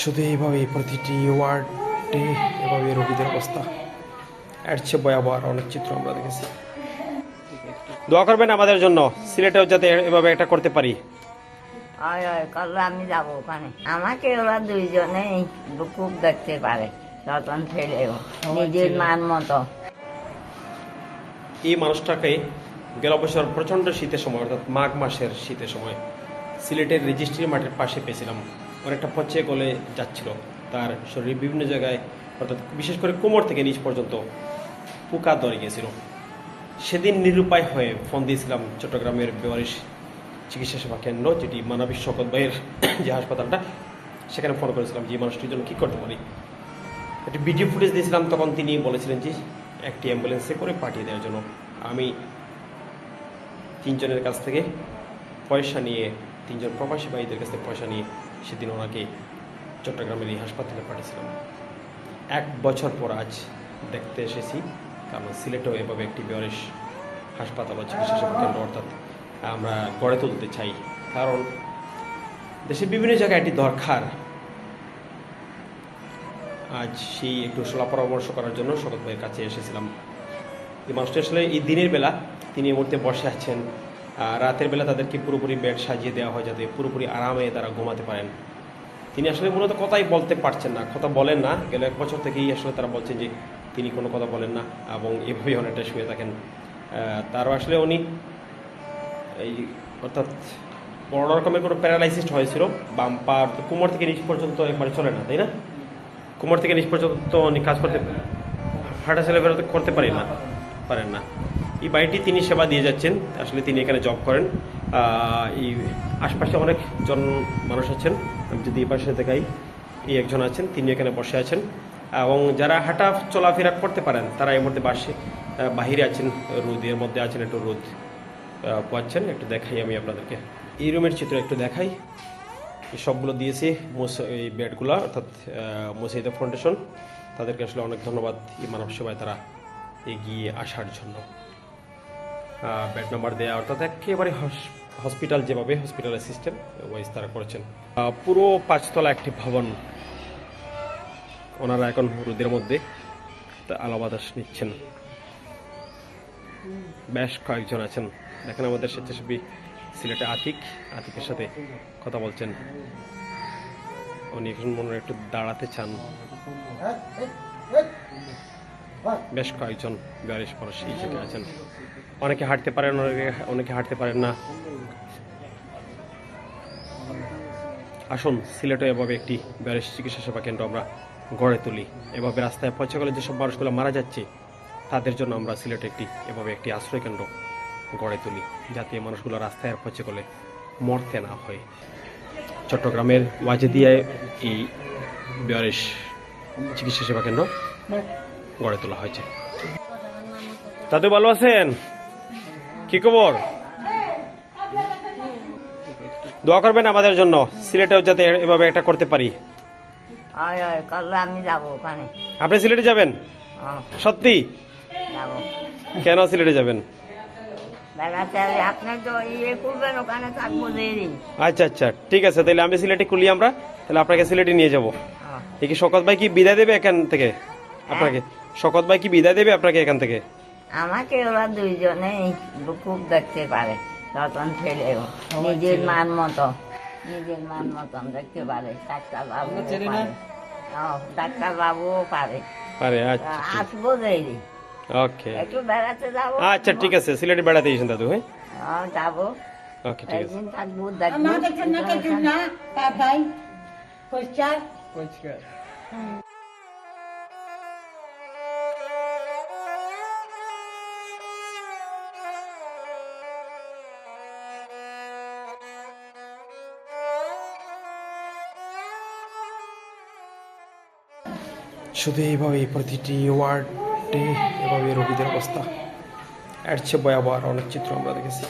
শুধু এইভাবে প্রতিটি ওয়ার্ডে এভাবে রোগীদের অবস্থা। এর চেয়ে ভয়াবহ অনেক চিত্র আমরা দেখেছি। দোয়া করবেন আমাদের জন্য সিলেটেও যাতে এভাবে একটা করতে পারি। হয় হয় করলে আমি যাব ওখানে। আমাকে ওরা দুইজনেই খুব দেখতে পারে রতন ছেলেও নিজের মান মতো। এই মানুষটাকে গেল বছর প্রচণ্ড শীতের সময় অর্থাৎ মাঘ মাসের শীতের সময় সিলেটের রেজিস্ট্রি মাঠের পাশে পেয়েছিলাম। একটা পচে গলে যাচ্ছিল। তার শরীরে বিভিন্ন জায়গায়, অর্থাৎ বিশেষ করে কোমর থেকে নিচ পর্যন্ত পোকা ধরে গিয়েছিল। সেদিন নিরুপায় হয়ে ফোন দিয়েছিলাম চট্টগ্রামের বেওয়ারিশ চিকিৎসা সেবা কেন্দ্র, যেটি মানবিক শকত ভাইয়ের যে হাসপাতালটা, সেখানে ফোন করেছিলাম যে মানুষটির জন্য কী করতে পারি? একটি ভিডিও ফুটেজ দিয়েছিলাম, তখন তিনি বলেছিলেন যে একটি অ্যাম্বুলেন্সে করে পাঠিয়ে দেওয়ার জন্য। আমি তিনজনের কাছ থেকে পয়সা নিয়ে, তিনজন প্রবাসী ভাইদের কাছ থেকে পয়সা নিয়ে সেদিন ওনাকে চট্টগ্রামের এই হাসপাতালে পাঠিয়েছিলাম। এক বছর পর আজ দেখতে এসেছি, কারণ সিলেটেও এভাবে একটি বেয়ারিশ হাসপাতাল ও চিকিৎসা সেবা কেন্দ্র, অর্থাৎ আমরা গড়ে তুলতে চাই। কারণ দেশের বিভিন্ন জায়গায় এটি দরকার। আজ সেই একটু সলা পরামর্শ করার জন্য শরৎ ভাইয়ের কাছে এসেছিলাম। এই মানুষটি আসলে এই দিনের বেলা তিনি এই মুহূর্তে বসে আছেন। রাতের বেলা তাদেরকে পুরোপুরি বেড সাজিয়ে দেওয়া হয় যাতে পুরোপুরি আরামে তারা ঘুমাতে পারেন। তিনি আসলে মূলত কথাই বলতে পারছেন না, কথা বলেন না। গেল এক বছর থেকেই আসলে তারা বলছেন যে তিনি কোনো কথা বলেন না এবং এভাবেই অনেকটা শুয়ে থাকেন। তারও আসলে উনি এই অর্থাৎ বড় রকমের কোনো প্যারালাইসিস হয়েছিল, বাম পা কোমর থেকে নিচ পর্যন্ত একবারে চলে না, তাই না? কোমর থেকে নিচ পর্যন্ত উনি কাজ করতে হাঁটা ছেলে বেরোতে করতে পারেন না পারেন না। এই বাড়িটি তিনি সেবা দিয়ে যাচ্ছেন। আসলে তিনি এখানে জব করেন। এই আশপাশে অনেক জন মানুষ আছেন। আমি যদি এই পাশে দেখাই, এই একজন আছেন, তিনি এখানে বসে আছেন। এবং যারা হাঁটা চলাফেরা করতে পারেন, তারা এর মধ্যে বাসে বাহিরে আছেন রোদের মধ্যে আছেন, একটু রোদ পাচ্ছেন একটু দেখাই আমি আপনাদেরকে। এই রুমের চিত্র একটু দেখাই। সবগুলো দিয়েছে এই বেডগুলো, অর্থাৎ মুসাইদা ফাউন্ডেশন। তাদেরকে আসলে অনেক ধন্যবাদ এই মানব সেবায় তারা এগিয়ে আসার জন্য। বেড নাম্বার দেওয়া অর্থাৎ একেবারে হস- হসপিটাল যেভাবে হসপিটালের সিস্টেম ওয়াইজ তারা করেছেন। পুরো পাঁচতলা একটি ভবন, ওনারা এখন রোদের মধ্যে আলো বাতাস নিচ্ছেন। বেশ কয়েকজন আছেন। দেখেন আমাদের স্বেচ্ছাসেবী সিলেটে আতিক, আতিকের সাথে কথা বলছেন। উনি এখন মনে একটু দাঁড়াতে চান। বেশ কয়েকজন গাড়ি এই জায়গায় আছেন। অনেকে হাঁটতে পারেন, অনেকে অনেকে হাঁটতে পারেন না। আসুন, সিলেটে এভাবে একটি ব্যারিস চিকিৎসা সেবা কেন্দ্র আমরা গড়ে তুলি। এভাবে রাস্তায় পচে গেলে যেসব মানুষগুলো মারা যাচ্ছে, তাদের জন্য আমরা সিলেটে একটি, এভাবে একটি আশ্রয় কেন্দ্র গড়ে তুলি, যাতে মানুষগুলো রাস্তায় আর পচে গেলে মরতে না হয়। চট্টগ্রামের ওয়াজেদিয়ায় এই বিয়ারিশ চিকিৎসা সেবা কেন্দ্র গড়ে তোলা হয়েছে। দাদু ভালো আছেন? কি খবর? দোয়া করবেন আমাদের জন্য সিলেটেও যাতে এভাবে একটা করতে পারি। হয় হয় আমি যাব আপনি সিলেটে যাবেন? হ্যাঁ, সত্যি? কেন সিলেটে যাবেন? ইয়ে আচ্ছা আচ্ছা ঠিক আছে তাহলে আমি সিলেটে খুলি আমরা তাহলে আপনাকে সিলেটে নিয়ে যাব। হ্যাঁ। কি শকত ভাই কি বিদায় দেবে এখান থেকে? আপনাকে? শকত ভাই কি বিদায় দেবে আপনাকে এখান থেকে? আমাকে ওরা দুইজনেই খুব দেখতে পারে রতন ছেলেও নিজের মান মতো নিজের মান মতন দেখতে পারে ডাক্তার বাবু ডাক্তার বাবুও পারে। তা আচ্ছা আসব দেরি ওকে। একটু বেড়াতে যাব? আচ্ছা ঠিক আছে সিলেটে বেড়াতে গেছেন দাদু হ্যাঁ? যাব। ওকে ঠিক আছে। থাকব দেখব। না তাই পরিষ্কার শুধু এইভাবে প্রতিটি ওয়ার্ডে এভাবে রোগীদের অবস্থা। এর চেয়ে ভয়াবহ অনেক চিত্র আমরা দেখেছি।